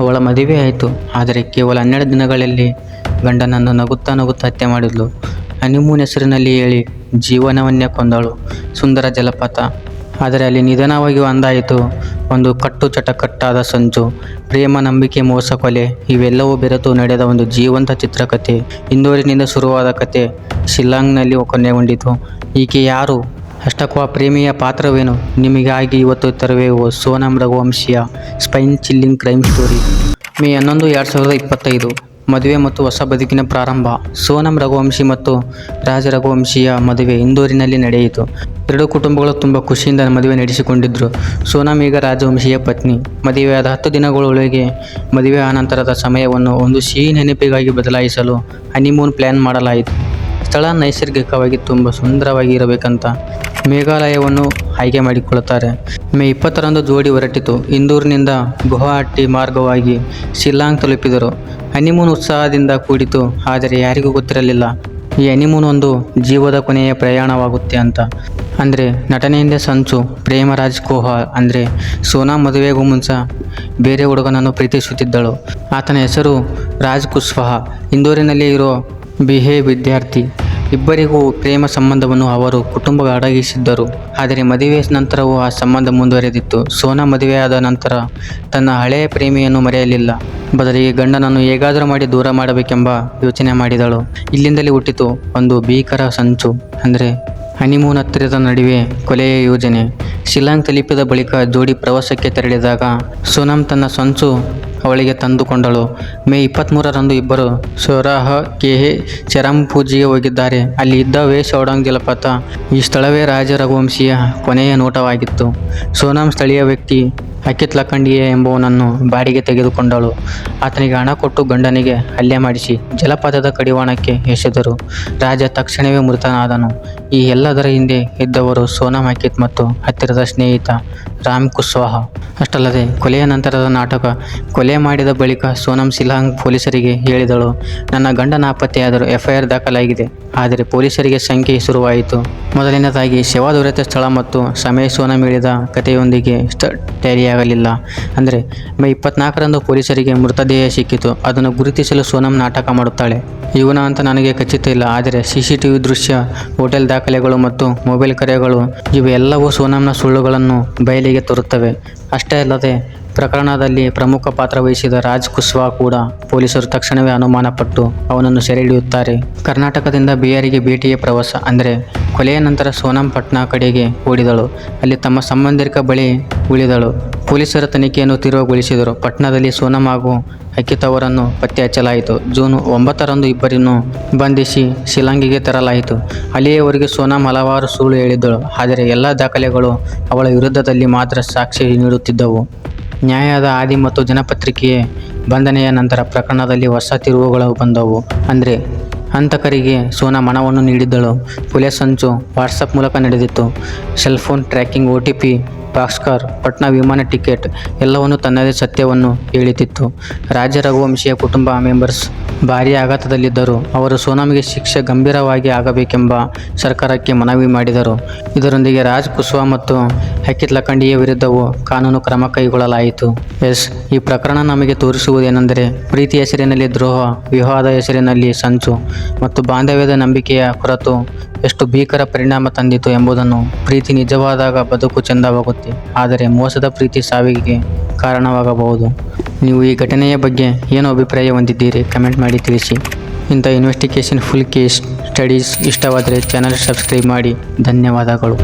ಅವಳ ಮದುವೆ ಆಯಿತು. ಆದರೆ ಕೇವಲ ಹನ್ನೆರಡು ದಿನಗಳಲ್ಲಿ ಗಂಡನನ್ನು ನಗುತ್ತಾ ನಗುತ್ತಾ ಹತ್ಯೆ ಮಾಡಿದ್ಲು. ಹನಿಮೂನ್ ಹೆಸರಿನಲ್ಲಿ ಹೇಳಿ ಜೀವನವನ್ನೇ ಕೊಂದಳು ಸುಂದರ ಜಲಪಾತ. ಆದರೆ ಅಲ್ಲಿ ನಿಧಾನವಾಗಿ ಒಂದಾಯಿತು ಒಂದು ಕಟ್ಟು ಚಟಕಟ್ಟಾದ ಸಂಚು, ಪ್ರೇಮ, ನಂಬಿಕೆ, ಮೋಸ, ಕೊಲೆ ಇವೆಲ್ಲವೂ ಬೆರೆತು ನಡೆದ ಒಂದು ಜೀವಂತ ಚಿತ್ರಕಥೆ. ಇಂದೂರಿನಿಂದ ಶುರುವಾದ ಕತೆ ಶಿಲ್ಲಾಂಗ್ನಲ್ಲಿ ಕೊನೆಗೊಂಡಿತು ಈಕೆ ಯಾರು? ಅಷ್ಟಕ್ಕೂ ಆ ಪ್ರೇಮಿಯ ಪಾತ್ರವೇನು? ನಿಮಗಾಗಿ ಇವತ್ತು ತರುವೆವು Sonam ರಘುವಂಶಿಯ spine chilling crime story. May ಹನ್ನೊಂದು ಎರಡು ಸಾವಿರದ ಇಪ್ಪತ್ತೈದು, ಮದುವೆ ಮತ್ತು ಹೊಸ ಬದುಕಿನ ಪ್ರಾರಂಭ. ಸೋನಂ ರಘುವಂಶಿ ಮತ್ತು ರಾಜ ರಘುವಂಶಿಯ ಮದುವೆ ಇಂದೂರಿನಲ್ಲಿ ನಡೆಯಿತು. ಎರಡು ಕುಟುಂಬಗಳು ತುಂಬ ಖುಷಿಯಿಂದ ಮದುವೆ ನಡೆಸಿಕೊಂಡಿದ್ದರು ಸೋನಂ ಈಗ ರಾಜವಂಶಿಯ ಪತ್ನಿ. ಮದುವೆಯಾದ ಹತ್ತು ದಿನಗಳೊಳಗೆ ಮದುವೆ ಅನಂತರದ ಸಮಯವನ್ನು ಒಂದು ಸಿಹಿ ನೆನಪಿಗಾಗಿ ಬದಲಾಯಿಸಲು ಹನಿಮೂನ್ ಪ್ಲ್ಯಾನ್ ಮಾಡಲಾಯಿತು. ಸ್ಥಳ ನೈಸರ್ಗಿಕವಾಗಿ ತುಂಬ ಸುಂದರವಾಗಿ ಇರಬೇಕಂತ ಮೇಘಾಲಯವನ್ನು ಆಯ್ಕೆ ಮಾಡಿಕೊಳ್ಳುತ್ತಾರೆ. ಮೇ ಇಪ್ಪತ್ತರಂದು ಜೋಡಿ ಹೊರಟಿತು. ಇಂದೂರಿನಿಂದ ಗುವಾಹಟಿ ಮಾರ್ಗವಾಗಿ ಶಿಲ್ಲಾಂಗ್ ತಲುಪಿದರು. ಹನಿಮೂನ್ ಉತ್ಸಾಹದಿಂದ ಕೂಡಿತು. ಆದರೆ ಯಾರಿಗೂ ಗೊತ್ತಿರಲಿಲ್ಲ. ಈ ಹನಿಮೂನ್ ಒಂದು ಜೀವದ ಕೊನೆಯ ಪ್ರಯಾಣವಾಗುತ್ತೆ ಅಂತ. ಅಂದರೆ ನಟನೆಯಿಂದ ಸಂಚು, ಪ್ರೇಮರಾಜ್ ಕೋಹಾಲ್ ಅಂದರೆ ಸೋನಾ ಮದುವೆಗೂ ಮುಂಚ ಬೇರೆ ಹುಡುಗನನ್ನು ಪ್ರೀತಿಸುತ್ತಿದ್ದಳು. ಆತನ ಹೆಸರು ರಾಜ್ ಕುಶ್ವಾಹ ಇಂದೂರಿನಲ್ಲಿ ಇರೋ ಬಿಹೆ ವಿದ್ಯಾರ್ಥಿ. ಇಬ್ಬರಿಗೂ ಪ್ರೇಮ ಸಂಬಂಧವನ್ನು ಅವರು ಕುಟುಂಬ ಅಡಗಿಸಿದ್ದರು ಆದರೆ ಮದುವೆ ನಂತರವೂ ಆ ಸಂಬಂಧ ಮುಂದುವರೆದಿತ್ತು. ಸೋನಾ ಮದುವೆಯಾದ ನಂತರ ತನ್ನ ಹಳೆಯ ಪ್ರೇಮಿಯನ್ನು ಮರೆಯಲಿಲ್ಲ. ಬದಲಿಗೆ ಗಂಡನನ್ನು ಹೇಗಾದರೂ ಮಾಡಿ ದೂರ ಮಾಡಬೇಕೆಂಬ ಯೋಚನೆ ಮಾಡಿದಳು. ಇಲ್ಲಿಂದಲೇ ಹುಟ್ಟಿತು ಒಂದು ಭೀಕರ ಸಂಚು, ಅಂದರೆ ಹನಿಮೂನ್ ಹತ್ತಿರದ ನಡುವೆ ಕೊಲೆಯ ಯೋಜನೆ. ಶಿಲಾಂಗ್ ತಲುಪಿದ ಬಳಿಕ ಜೋಡಿ ಪ್ರವಾಸಕ್ಕೆ ತೆರಳಿದಾಗ ಸೋನಂ ತನ್ನ ಸಂಚು ಅವಳಿಗೆ ತಂದುಕೊಂಡಳು. ಮೇ ಇಪ್ಪತ್ತ್ಮೂರರಂದು ಇಬ್ಬರು ಸೊರಾಹ ಕೆಹೆ ಪೂಜೆಗೆ ಹೋಗಿದ್ದಾರೆ. ಅಲ್ಲಿ ಇದ್ದ ವೇ ಜಲಪಾತ. ಈ ಸ್ಥಳವೇ ರಾಜ ರಘುವಂಶಿಯ ಕೊನೆಯ ನೋಟವಾಗಿತ್ತು. ಸೋನಂ ಸ್ಥಳೀಯ ವ್ಯಕ್ತಿ ಅಕಿತ್ ಲಖಂಡಿಯೆ ಎಂಬುವನನ್ನು ಬಾಡಿಗೆ ತೆಗೆದುಕೊಂಡಳು. ಆತನಿಗೆ ಹಣ ಕೊಟ್ಟು ಗಂಡನಿಗೆ ಹಲ್ಲೆ ಮಾಡಿಸಿ ಜಲಪಾತದ ಕಡಿವಾಣಕ್ಕೆ ಎಸೆದರು. ರಾಜ ತಕ್ಷಣವೇ ಮೃತನಾದನು. ಈ ಎಲ್ಲದರ ಹಿಂದೆ ಇದ್ದವರು ಸೋನಂ ಅಕಿತ್ ಮತ್ತು ಹತ್ತಿರದ ಸ್ನೇಹಿತ ರಾಮ್ ಕುಶ್ವಾಹ ಅಷ್ಟಲ್ಲದೆ ಕೊಲೆಯ ನಂತರದ ನಾಟಕ ಕೊಲೆ ಮಾಡಿದ ಬಳಿಕ ಸೋನಂ ಸಿಲಾಂಗ್ ಪೊಲೀಸರಿಗೆ ಹೇಳಿದಳು, ನನ್ನ ಗಂಡ ನಾಪತ್ತೆಯಾದರು ಎಫ್ಐಆರ್ ದಾಖಲಾಗಿದೆ. ಆದರೆ ಪೊಲೀಸರಿಗೆ ಸಂಖ್ಯೆ ಶುರುವಾಯಿತು. ಮೊದಲನೇದಾಗಿ ಶವ ದೊರೆತ ಸ್ಥಳ ಮತ್ತು ಸಮಯ ಸೋನಂ ಹೇಳಿದ ಕಥೆಯೊಂದಿಗೆ ಸ್ಟ- ಟ್ಯಾಲಿಯಾಗಲಿಲ್ಲ ಅಂದರೆ ಮೇ ಇಪ್ಪತ್ನಾಲ್ಕರಂದು ಪೊಲೀಸರಿಗೆ ಮೃತದೇಹ ಸಿಕ್ಕಿತು. ಅದನ್ನು ಗುರುತಿಸಲು ಸೋನಂ ನಾಟಕ ಮಾಡುತ್ತಾಳೆ. ಇವನ ಅಂತ ನನಗೆ ಖಚಿತ ಇಲ್ಲ. ಆದರೆ ಸಿ ಸಿ ಟಿ ವಿ ದೃಶ್ಯ, ಹೋಟೆಲ್ ದಾಖಲೆಗಳು ಮತ್ತು ಮೊಬೈಲ್ ಕರೆಗಳು, ಇವೆಲ್ಲವೂ ಸೋನಂನ ಸುಳ್ಳುಗಳನ್ನು ಬಯಲಿಗೆ ತರುತ್ತವೆ. ಅಷ್ಟೇ ಅಲ್ಲದೆ ಪ್ರಕರಣದಲ್ಲಿ ಪ್ರಮುಖ ಪಾತ್ರ ವಹಿಸಿದ ರಾಜ್ ಕುಶ್ವಾ ಕೂಡ ಪೊಲೀಸರು ತಕ್ಷಣವೇ ಅನುಮಾನಪಟ್ಟು ಅವನನ್ನು ಸೆರೆ ಹಿಡಿಯುತ್ತಾರೆ ಕರ್ನಾಟಕದಿಂದ ಬಿಹಾರಿಗೆ ಭೇಟಿಯ ಪ್ರವಾಸ, ಅಂದರೆ ಕೊಲೆಯ ನಂತರ ಸೋನಂ ಪಟ್ನಾ ಕಡೆಗೆ ಓಡಿದಳು. ಅಲ್ಲಿ ತಮ್ಮ ಸಂಬಂಧಿಕ ಬಳಿ ಉಳಿದಳು. ಪೊಲೀಸರ ತನಿಖೆಯನ್ನು ತೀವ್ರಗೊಳಿಸಿದರು. ಪಟ್ನಾದಲ್ಲಿ ಸೋನಂ ಹಾಗೂ ಅಕ್ಕಿತ್ ಅವರನ್ನು ಪತ್ತೆ ಹಚ್ಚಲಾಯಿತು ಜೂನ್ ಒಂಬತ್ತರಂದು ಇಬ್ಬರನ್ನು ಬಂಧಿಸಿ ಶಿಲಾಂಗಿಗೆ ತರಲಾಯಿತು. ಅಲ್ಲಿಯವರೆಗೆ ಸೋನಂ ಹಲವಾರು ಸುಳ್ಳು ಹೇಳಿದ್ದಳು. ಆದರೆ ಎಲ್ಲ ದಾಖಲೆಗಳು ಅವಳ ವಿರುದ್ಧದಲ್ಲಿ ಮಾತ್ರ ಸಾಕ್ಷಿ ನೀಡುತ್ತಿದ್ದವು. ನ್ಯಾಯದ ಆದಿ ಮತ್ತು ದಿನಪತ್ರಿಕೆಯೇ ಬಂಧನೆಯ ನಂತರ ಪ್ರಕರಣದಲ್ಲಿ ಹೊಸ ತಿರುವುಗಳು ಬಂದವು. ಅಂದರೆ ಹಂತಕರಿಗೆ ಸೋನಾ ಮನವನ್ನು ನೀಡಿದ್ದಳು. ಪೊಲೀಸ್ ಸಂಚು ವಾಟ್ಸಪ್ ಮೂಲಕ ನಡೆದಿತ್ತು. Cellphone tracking O T P Buxar Patna ವಿಮಾನ ಟಿಕೆಟ್ ಎಲ್ಲವನ್ನೂ ತನ್ನದೇ ಸತ್ಯವನ್ನು ಹೇಳಿತಿತ್ತು. ರಾಜ ರಘುವಂಶಿಯ ಕುಟುಂಬ ಮೆಂಬರ್ಸ್ ಭಾರೀ ಆಘಾತದಲ್ಲಿದ್ದರು. ಅವರು ಸೋನಾಮಿಗೆ ಶಿಕ್ಷೆ ಗಂಭೀರವಾಗಿ ಆಗಬೇಕೆಂಬ ಸರ್ಕಾರಕ್ಕೆ ಮನವಿ ಮಾಡಿದರು. ಇದರೊಂದಿಗೆ ರಾಜ್ ಕುಶ್ವಾ ಮತ್ತು ಹಕಿತ್ ಲಖಂಡಿಯ ವಿರುದ್ಧವೂ ಕಾನೂನು ಕ್ರಮ ಕೈಗೊಳ್ಳಲಾಯಿತು. ಎಸ್, ಈ ಪ್ರಕರಣ ನಮಗೆ ತೋರಿಸುವುದೇನೆಂದರೆ ಪ್ರೀತಿ ಹೆಸರಿನಲ್ಲಿ ದ್ರೋಹ, ವಿವಾಹದ ಹೆಸರಿನಲ್ಲಿ ಸಂಚು ಮತ್ತು ಬಾಂಧವ್ಯದ ನಂಬಿಕೆಯ ಕೊರತು ಎಷ್ಟು ಭೀಕರ ಪರಿಣಾಮ ತಂದಿತು ಎಂಬುದನ್ನು ಪ್ರೀತಿ ನಿಜವಾದಾಗ ಬದುಕು ಆದರೆ ಮೋಸದ ಪ್ರೀತಿ ಸಾವಿಗೆ ಕಾರಣವಾಗಬಹುದು. ನೀವು ಈ ಘಟನೆಯ ಬಗ್ಗೆ ಏನು ಅಭಿಪ್ರಾಯ ಹೊಂದಿದ್ದೀರಿ ಕಮೆಂಟ್ ಮಾಡಿ ತಿಳಿಸಿ. ಇಂಥ ಇನ್ವೆಸ್ಟಿಗೇಷನ್ ಫುಲ್ ಕೇಸ್ ಸ್ಟಡೀಸ್ ಇಷ್ಟವಾದರೆ ಚಾನಲ್ ಸಬ್ಸ್ಕ್ರೈಬ್ ಮಾಡಿ. ಧನ್ಯವಾದಗಳು.